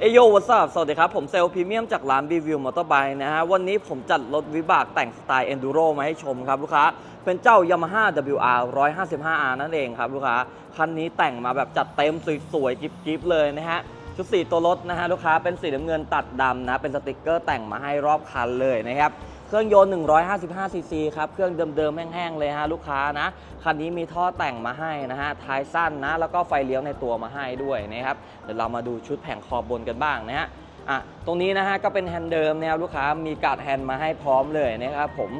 เอโยวัสดสวัสดีครับ ผมเซลพรีเมียมจากร้านรีวิวมอเตอร์ไบค์นะฮะ วันนี้ผมจัดรถวิบากแต่งสไตล์แอนดูโรมาให้ชมครับลูกค้า เป็นเจ้า Yamaha WR 155R นั่นเองครับลูกค้า คันนี้แต่งมาแบบจัดเต็มสวยๆกิ๊บๆเลยนะฮะ ชุดสีตัวรถนะฮะลูกค้าเป็นสีน้ำเงินตัดดำนะ เป็นสติกเกอร์แต่งมาให้รอบคันเลยนะครับ เครื่องยนต์ 155 ซีซีครับ เครื่องเดิมๆ แห้งๆ เลยฮะลูกค้านะ คันนี้มีท่อแต่งมาให้นะฮะ ท้ายสั้นนะ แล้วก็ไฟเลี้ยวในตัวมาให้ด้วยนะครับ เดี๋ยวเรามาดูชุดแผงคอบบนกันบ้างนะฮะ อะ ตรงนี้นะฮะก็เป็นแฮนด์เดิมนะครับลูกค้า มีการ์ดแฮนด์มาให้พร้อมเลยนะครับผม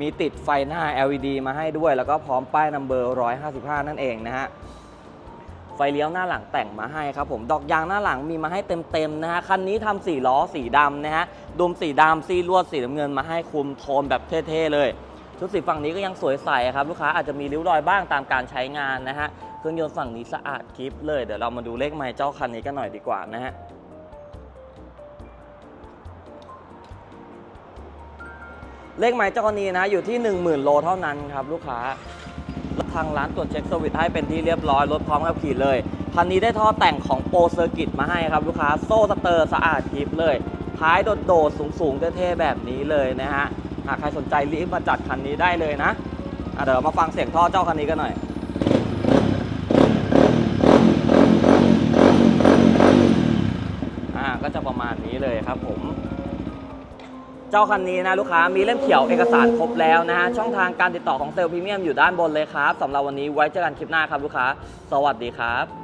มีติดไฟหน้า LED มาให้ด้วย แล้วก็พร้อมป้ายนัมเบอร์ 155 นั่นเองนะฮะ ไฟเลี้ยวหน้าหลังแต่งมาให้ครับผมดอกยางหน้าหลังมีมาให้เต็มๆนะฮะคันนี้ทำสีล้อสีดำนะฮะดุมสีดำซีลวดสีน้ำเงินมาให้คุมโทนแบบเท่ๆเลย ชุดสีฝั่งนี้ก็ยังสวยใสครับลูกค้าอาจจะมีริ้วรอยบ้างตามการใช้งานนะฮะเครื่องยนต์ฝั่งนี้สะอาดกริฟเลยเดี๋ยวเรามาดูเลขไมล์เจ้าคันนี้กันหน่อยดีกว่านะฮะเลขไมล์เจ้าคันนี้นะอยู่ที่ 10,000 โลเท่านั้นครับลูกค้า ทางร้านตรวจเช็คสวิตให้เป็นที่เรียบร้อยรถพร้อมขับขี่เลยคันนี้ได้ท่อแต่งของโปรเซอร์กิตมาให้ครับลูกค้าโซ่สเตอร์สะอาดกริฟเลย ท้ายโดดๆสูงๆเท่ๆแบบนี้เลยนะฮะหากใครสนใจรีบมาจัดคันนี้ได้เลยนะะเดี๋ยวมาฟังเสียงท่อเจ้าคันนี้กันหน่อยอ่าก็จะประมาณนี้เลยครับผม เจ้าคันนี้นะลูกค้ามีเล่มเขียวเอกสารครบแล้วนะฮะช่องทางการติดต่อของเซลล์พรีเมียมอยู่ด้านบนเลยครับสำหรับวันนี้ไว้เจอกันคลิปหน้าครับลูกค้า สวัสดีครับ